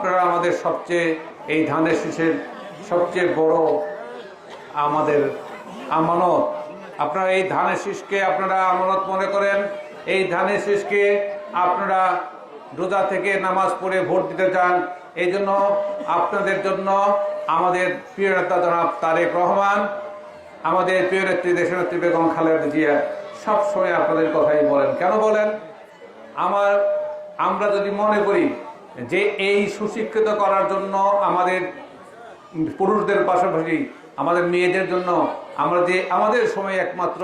আপনারা আমাদের সবচেয়ে, এই ধানের শীষের সবচেয়ে বড় আমাদের আমানত। আপনারা এই ধানের শীষকে আপনারা আমানত মনে করেন। এই ধানের শীষকে আপনারা রোজা থেকে নামাজ পড়ে ভোট দিতে চান। এই জন্য আপনাদের জন্য আমাদের প্রিয় নেতা জনাব তারেক রহমান, আমাদের প্রিয় নেত্রী, দেশনেত্রী বেগম খালেদা জিয়া সবসময় আপনাদের কথাই বলেন। কেন বলেন? আমার, আমরা যদি মনে করি যে এই সুশিক্ষিত করার জন্য আমাদের পুরুষদের পাশাপাশি আমাদের মেয়েদের জন্য আমরা যে আমাদের সময় একমাত্র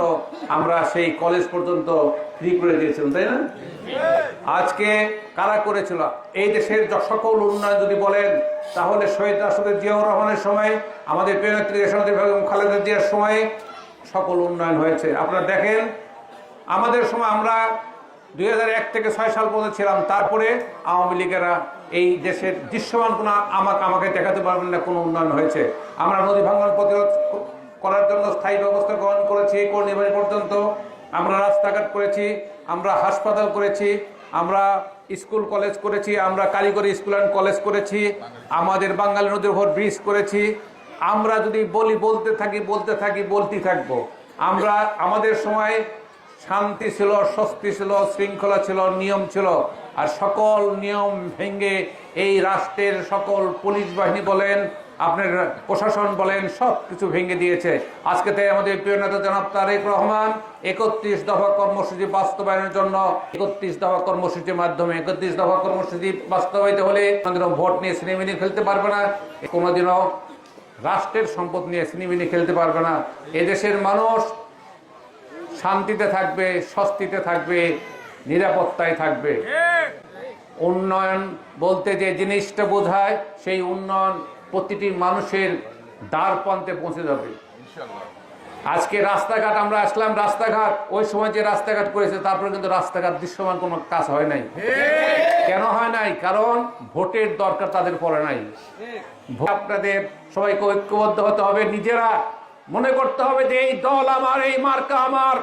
আমরা সেই কলেজ পর্যন্ত ফ্রি করে দিয়েছিলাম, তাই না? আজকে কারা করেছিল? এই দেশের সকল উন্নয়ন যদি বলেন, তাহলে শহীদ রাষ্ট্রপতি জিয়াউর রহমানের সময়, আমাদের প্রিয়নেত্রী খালেদা জিয়ার সময় সকল উন্নয়ন হয়েছে। আপনারা দেখেন, আমাদের সময় আমরা দুই থেকে ছয় সাল পর্যন্ত ছিলাম। তারপরে আওয়ামী লীগেরা এই দেশের দৃশ্যমান কোনো আমাকে আমাকে দেখাতে পারবেন না, কোনো উন্নয়ন হয়েছে। আমরা নদী ভাঙন প্রতিরোধ করার জন্য স্থায়ী ব্যবস্থা গ্রহণ করেছি, কর্ণিবাড়ি পর্যন্ত। আমরা রাস্তাঘাট করেছি, আমরা হাসপাতাল করেছি, আমরা স্কুল, কলেজ করেছি, আমরা কারিগরি স্কুল অ্যান্ড কলেজ করেছি, আমাদের বাঙালি নদীর উপর ব্রিজ করেছি। আমরা যদি বলি, বলতে থাকি বলতে থাকি, বলতে থাকব। আমরা, আমাদের সময় শান্তি ছিল, স্বস্তি ছিল, শৃঙ্খলা ছিল, নিয়ম ছিল। আর সকল নিয়ম ভেঙে এই রাষ্ট্রের সকল পুলিশ বাহিনী বলেন, আপনার প্রশাসন বলেন সব কিছু ভেঙে দিয়েছে। আজকে তাই আমাদের প্রিয় নেতা জনাব তারেক রহমান একত্রিশ দফা কর্মসূচি বাস্তবায়নের জন্য একত্রিশ দফা কর্মসূচির মাধ্যমে, একত্রিশ দফা কর্মসূচি বাস্তবায়িত হলে কোনোদিনও ভোট নিয়ে সিনেমিনি খেলতে পারবে না, কোনোদিনও রাষ্ট্রের সম্পদ নিয়ে সিনেমিনি খেলতে পারবে না। এদেশের মানুষ শান্তিতে থাকবে স্বস্তিতে থাকবে নিরাপত্তায় থাকবে। উন্নয়ন বলতে যে জিনিসটা বোঝায় সেই উন্নয়ন প্রতিটি মানুষের দ্বার প্রান্তে পৌঁছে যাবে। আজকে রাস্তাঘাট আমরা আসলাম রাস্তাঘাট ওই সময় যে রাস্তাঘাট করেছে তারপরে কিন্তু রাস্তাঘাট দৃশ্যমান কোনো কাজ হয় নাই। কেন হয় নাই? কারণ ভোটের দরকার তাদের পড়ে নাই। আপনাদের সবাইকে ঐক্যবদ্ধ হতে হবে নিজেরা মনে করতে হবে যে এই দল আমার, এই মার্কা আমার,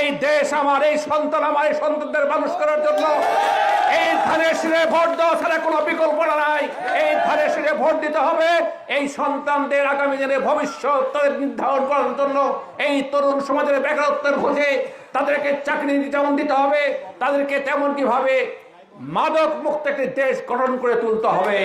এই দেশ আমার, এই সন্তান আমার, এই সন্তানদের মানুষ করার জন্য। এই ধানের শিরে ভোট দেওয়া ছাড়া কোনো বিকল্প নাই। এই ধানের শিরে ভোট দিতে হবে। এই সন্তানদের আগামী দিনে ভবিষ্যৎ তাদের নির্ধারণ করার জন্য। এই তরুণ সমাজের বেকারত্বের খোঁজে তাদেরকে চাকরি যেমন দিতে হবে, তাদেরকে তেমন কীভাবে মাদক মুক্ত একটি দেশ গঠন করে তুলতে হবে।